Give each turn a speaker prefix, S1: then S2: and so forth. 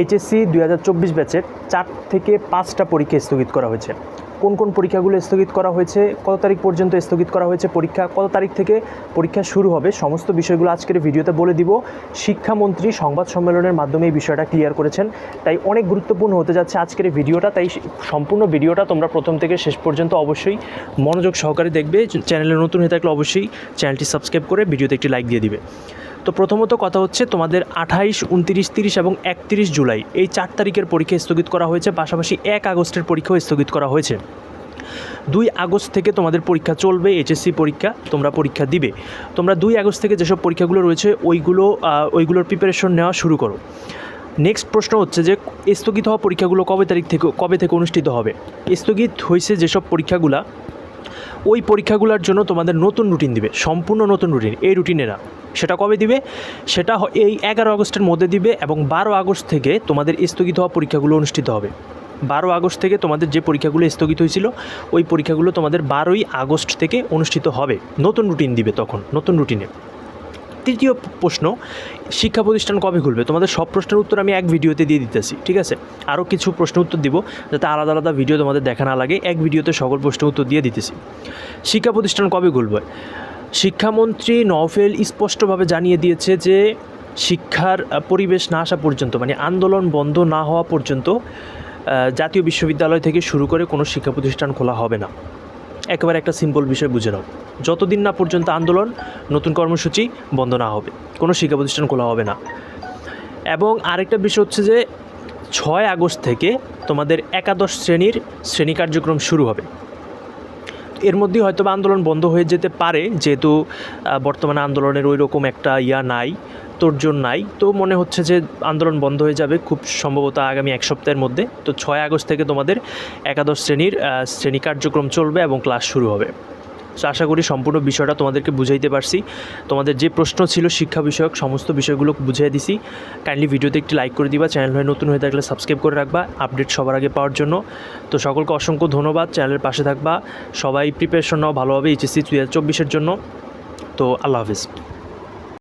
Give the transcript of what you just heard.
S1: HSC দুই হাজার চব্বিশ ব্যাচের চার থেকে পাঁচটা পরীক্ষা স্থগিত করা হয়েছে। কোন কোন পরীক্ষাগুলো স্থগিত করা হয়েছে, কত তারিখ পর্যন্ত স্থগিত করা হয়েছে পরীক্ষা, কত তারিখ থেকে পরীক্ষা শুরু হবে, সমস্ত বিষয়গুলো আজকের ভিডিওতে বলে দিব। শিক্ষামন্ত্রী সংবাদ সম্মেলনের মাধ্যমে এই বিষয়টা ক্লিয়ার করেছেন। তাই অনেক গুরুত্বপূর্ণ হতে যাচ্ছে আজকের ভিডিওটা, তাই সম্পূর্ণ ভিডিওটা তোমরা প্রথম থেকে শেষ পর্যন্ত অবশ্যই মনোযোগ সহকারে দেখবে। চ্যানেলে নতুন হয়ে থাকলে অবশ্যই চ্যানেলটি সাবস্ক্রাইব করে ভিডিওতে একটি লাইক দিয়ে দিবে। তো প্রথমত কথা হচ্ছে তোমাদের আঠাইশ, উনত্রিশ, তিরিশ এবং একত্রিশ জুলাই এই চার তারিখের পরীক্ষা স্থগিত করা হয়েছে, পাশাপাশি এক আগস্টের পরীক্ষাও স্থগিত করা হয়েছে। দুই আগস্ট থেকে তোমাদের পরীক্ষা চলবে, এইচএসসি পরীক্ষা, তোমরা পরীক্ষা দিবে। তোমরা দুই আগস্ট থেকে যেসব পরীক্ষাগুলো রয়েছে, ওইগুলো ওইগুলোর প্রিপারেশন নেওয়া শুরু করো। নেক্সট প্রশ্ন হচ্ছে যে, স্থগিত হওয়া পরীক্ষাগুলো কবে তারিখ থেকে, কবে থেকে অনুষ্ঠিত হবে? স্থগিত হয়েছে যেসব পরীক্ষাগুলা, ওই পরীক্ষাগুলোর জন্য তোমাদের নতুন রুটিন দিবে, সম্পূর্ণ নতুন রুটিন এই রুটিনে না সেটা কবে দিবে? সেটা এই এগারো আগস্টের মধ্যে দিবে এবং বারো আগস্ট থেকে তোমাদের স্থগিত হওয়া পরীক্ষাগুলো অনুষ্ঠিত হবে। বারো আগস্ট থেকে তোমাদের যে পরীক্ষাগুলো স্থগিত হয়েছিল, ওই পরীক্ষাগুলো তোমাদের বারোই আগস্ট থেকে অনুষ্ঠিত হবে। নতুন রুটিন দিবে তখন, নতুন রুটিনে তৃতীয় প্রশ্ন, শিক্ষা প্রতিষ্ঠান কবে খুলবে? তোমাদের সব প্রশ্নের উত্তর আমি এক ভিডিওতে দিয়ে দিতেছি, ঠিক আছে? আরও কিছু প্রশ্ন উত্তর দিব, যাতে আলাদা আলাদা ভিডিও তোমাদের দেখা না লাগে, এক ভিডিওতে সকল প্রশ্ন উত্তর দিয়ে দিতেছি। শিক্ষা প্রতিষ্ঠান কবে খুলবে? শিক্ষামন্ত্রী নওফেল স্পষ্টভাবে জানিয়ে দিয়েছে যে শিক্ষার পরিবেশ না আসা পর্যন্ত মানে আন্দোলন বন্ধ না হওয়া পর্যন্ত জাতীয় বিশ্ববিদ্যালয় থেকে শুরু করে কোনো শিক্ষা প্রতিষ্ঠান খোলা হবে না। একেবারে একটা সিম্পল বিষয় বুঝে নাও। যতদিন না পর্যন্ত আন্দোলন, নতুন কর্মসূচি বন্ধ না হবে, কোনো শিক্ষা প্রতিষ্ঠান খোলা হবে না। এবং আরেকটা বিষয় হচ্ছে যে, ছয় আগস্ট থেকে তোমাদের একাদশ শ্রেণির শ্রেণি কার্যক্রম শুরু হবে। এর মধ্যেই হয়তো বা আন্দোলন বন্ধ হয়ে যেতে পারে, যেহেতু বর্তমানে আন্দোলনের ওই রকম একটা ইয়া নাই, তোরজোর নাই। তো মনে হচ্ছে যে আন্দোলন বন্ধ হয়ে যাবে খুব সম্ভবত আগামী এক সপ্তাহের মধ্যে। তো ছয় আগস্ট থেকে তোমাদের একাদশ শ্রেণির শ্রেণি কার্যক্রম চলবে এবং ক্লাস শুরু হবে। সো আশা করি সম্পূর্ণ বিষয়টা তোমাদেরকে বুঝাইতে পারছি। তোমাদের যে প্রশ্ন ছিল শিক্ষা বিষয়ক, সমস্ত বিষয়গুলো বুঝিয়ে দিছি। কাইন্ডলি ভিডিওতে একটি লাইক করে দিবা। চ্যানেল হয়ে নতুন হয়ে থাকলে সাবস্ক্রাইব করে রাখবা। আপডেট সবার আগে পাওয়ার জন্য। তো সকলকে অসংখ্য ধন্যবাদ। চ্যানেলের পাশে থাকবা। সবাই প্রিপারেশন নাও ভালোভাবে এইচএসসি দু হাজার চব্বিশের জন্য। তো আল্লাহ হাফিজ।